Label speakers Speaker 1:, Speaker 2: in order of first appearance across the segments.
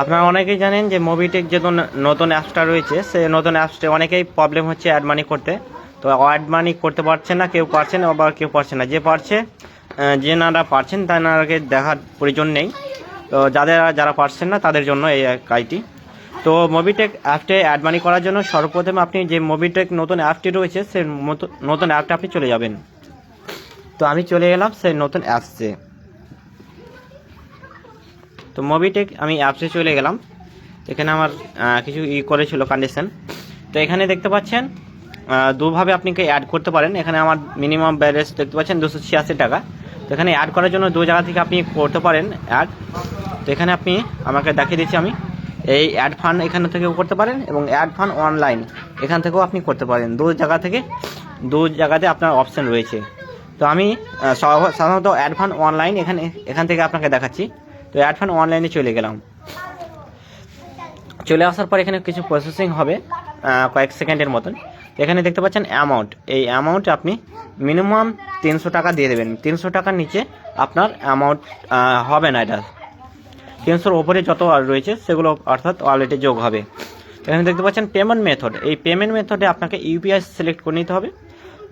Speaker 1: আপনারা অনেকেই জানেন যে মোবিটেক যে নতুন অ্যাপসটা রয়েছে, সে নতুন অ্যাপসটা অনেকেই প্রবলেম হচ্ছে অ্যাড মানি করতে। তো অ্যাড মানি করতে পারছে না, কেউ পারছে না, আবার কেউ পারছে না। যে পারছে যে নারা পারছেন তাকে দেখার প্রয়োজন নেই। তো যাদের যারা পারছেন না, তাদের জন্য এই কাজটি তো মোবিটেক অ্যাপটে অ্যাড মানি করার জন্য সর্বপ্রথম আপনি যে মোবিটেক নতুন অ্যাপটি রয়েছে, সে নতুন অ্যাপটা আপনি চলে যাবেন। তো আমি চলে এলাম সেই নতুন অ্যাপসে তো মোবিটেক আমি অ্যাপসে চলে গেলাম। এখানে আমার কিছু ই করেছিল কন্ডিশন তো এখানে দেখতে পাচ্ছেন দুভাবে আপনি অ্যাড করতে পারেন। এখানে আমার মিনিমাম ব্যালেন্স দেখতে পাচ্ছেন দুশো ছিয়াশি টাকা। তো এখানে অ্যাড করার জন্য দু জায়গা থেকে আপনি করতে পারেন অ্যাড তো এখানে আপনি, আমাকে দেখিয়ে দিচ্ছি আমি। এই অ্যাড ফান্ড এখান থেকেও করতে পারেন এবং অ্যাড ফান্ড অনলাইন এখান থেকেও আপনি করতে পারেন। দু জায়গা থেকে দু জায়গাতে আপনার অপশান রয়েছে। তো আমি সাধারণত অ্যাড ফান্ড অনলাইন এখানে, এখান থেকে আপনাকে দেখাচ্ছি। তো অ্যাড ফান্ড অনলাইনে চলে গেলাম। চলে আসার পর এখানে কিছু প্রসেসিং হবে কয়েক সেকেন্ডের মতন। এখানে দেখতে পাচ্ছেন অ্যামাউন্ট এই অ্যামাউন্ট আপনি মিনিমাম তিনশো টাকা দিয়ে দেবেন। তিনশো টাকার নিচে আপনার অ্যামাউন্ট হবে না এটা। তিনশোর ওপরে যত রয়েছে সেগুলো অর্থাৎ ওয়ালেটে যোগ হবে। এখানে দেখতে পাচ্ছেন পেমেন্ট মেথড এই পেমেন্ট মেথডে আপনাকে ইউপিআই সিলেক্ট করে নিতে হবে।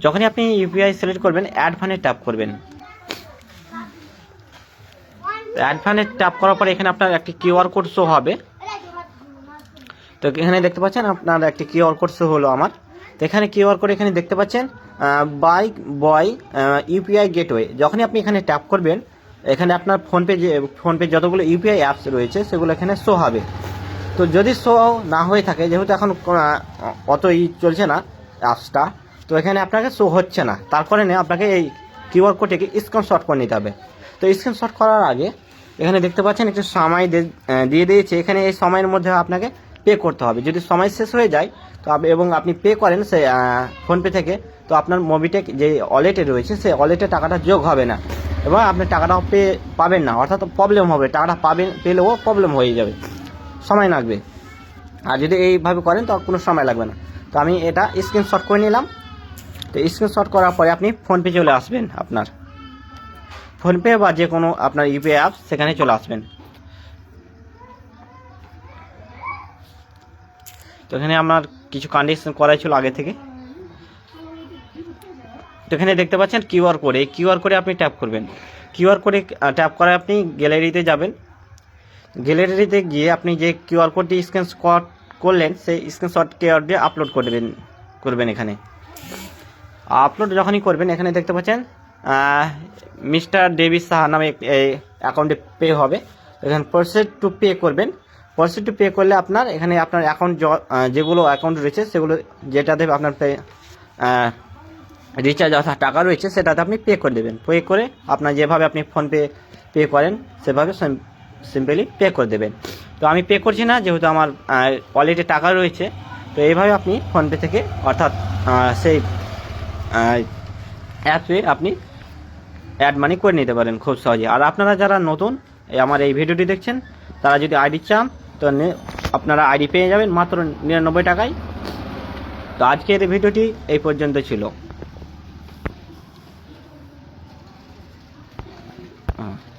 Speaker 1: যখনই আপনি ইউপিআই সিলেক্ট করবেন অ্যাড ফান্ডে ট্যাপ করবেন। অ্যাড ফান্ডে ট্যাপ করার পরে এখানে আপনার একটি কিউআর কোড শো হবে। তো এখানে দেখতে পাচ্ছেন আপনার একটি কিউআর কোড শো হলো আমার। তো এখানে কিউআর কোড এখানে দেখতে পাচ্ছেন বাই বয় ইউপিআই গেটওয়ে যখনই আপনি এখানে ট্যাপ করবেন, এখানে আপনার ফোনপে যে ফোনপে যতগুলো ইউপিআই অ্যাপস রয়েছে, সেগুলো এখানে শো হবে। তো যদি শো না হয়ে থাকে, যেহেতু এখন অত ই চলছে না অ্যাপসটা তো এখানে আপনাকে শো হচ্ছে না। তারপরে আপনাকে এই কিউআর কোডটিকে স্ক্রিনশট করে নিতে হবে। তো স্ক্রিনশট করার আগে এখানে দেখতে পাচ্ছেন একটু সময় দিয়ে দিয়েছে। এখানে এই সময়ের মধ্যে আপনাকে পে করতে হবে। যদি সময় শেষ হয়ে যায়, তো এবং আপনি পে করেন সে ফোনপে থেকে, তো আপনার মোবিটেক যে ওয়ালেটে রয়েছে সেই ওয়ালেটে টাকাটা যোগ হবে না। এবং আপনি টাকাটা পে পাবেন না। অর্থাৎ প্রবলেম হবে। টাকাটা পাবেন, পেলেও প্রবলেম হয়ে যাবে। সময় লাগবে। আর যদি এইভাবে করেন, তো কোনো সময় লাগবে না। তো আমি এটা স্ক্রিনশট করে নিলাম। তো স্ক্রিনশট করার পরে আপনি ফোনপে চলে আসবেন আপনার। ফোনপে বা যে কোনো আপনার ইউপিআই অ্যাপ সেখানে চলে আসবেন। তো এখানে আমার কিছু কন্ডিশন করাই ছিল আগে থেকে। তো এখানে দেখতে পাচ্ছেন কিউআর কোড এই কিউআর কোডে আপনি ট্যাপ করবেন। কিউআর কোডে ট্যাপ করে আপনি গ্যালারিতে যাবেন। গ্যালারিতে গিয়ে আপনি যে কিউআর কোডটি স্ক্রিনশট করলেন, সেই স্ক্রিনশট কিউআর দিয়ে আপলোড করবেন করবেন এখানে। আপলোড যখনই করবেন, এখানে দেখতে পাচ্ছেন মিস্টার ডেভিস সাহা নামে অ্যাকাউন্টে পে হবে। এখানে প্রসেস টু পে করবেন। প্রসেস টু পে করলে আপনার এখানে আপনার অ্যাকাউন্ট যেগুলো অ্যাকাউন্ট রয়েছে, সেগুলো যেটাতে আপনার পে রিচার্জ অর্থাৎ টাকা রয়েছে, সেটাতে আপনি পে করে দেবেন। পে করে আপনার যেভাবে আপনি ফোনপে পে করেন, সেভাবে সিম্পলি পে করে দেবেন। তো আমি পে করছি না, যেহেতু আমার ওয়ালেটে টাকা রয়েছে, তো এইভাবে আপনি ফোনপে থেকে অর্থাৎ সেই অ্যাপে আপনি অ্যাড মানি করে নিতে পারেন খুব সহজে। আর আপনারা যারা নতুন আমার এই ভিডিওটি দেখছেন, তারা যদি আইডি চান তো আপনারা আইডি পেয়ে যাবেন মাত্র নিরানব্বই টাকায়। তো আজকের ভিডিওটি এই পর্যন্ত ছিল।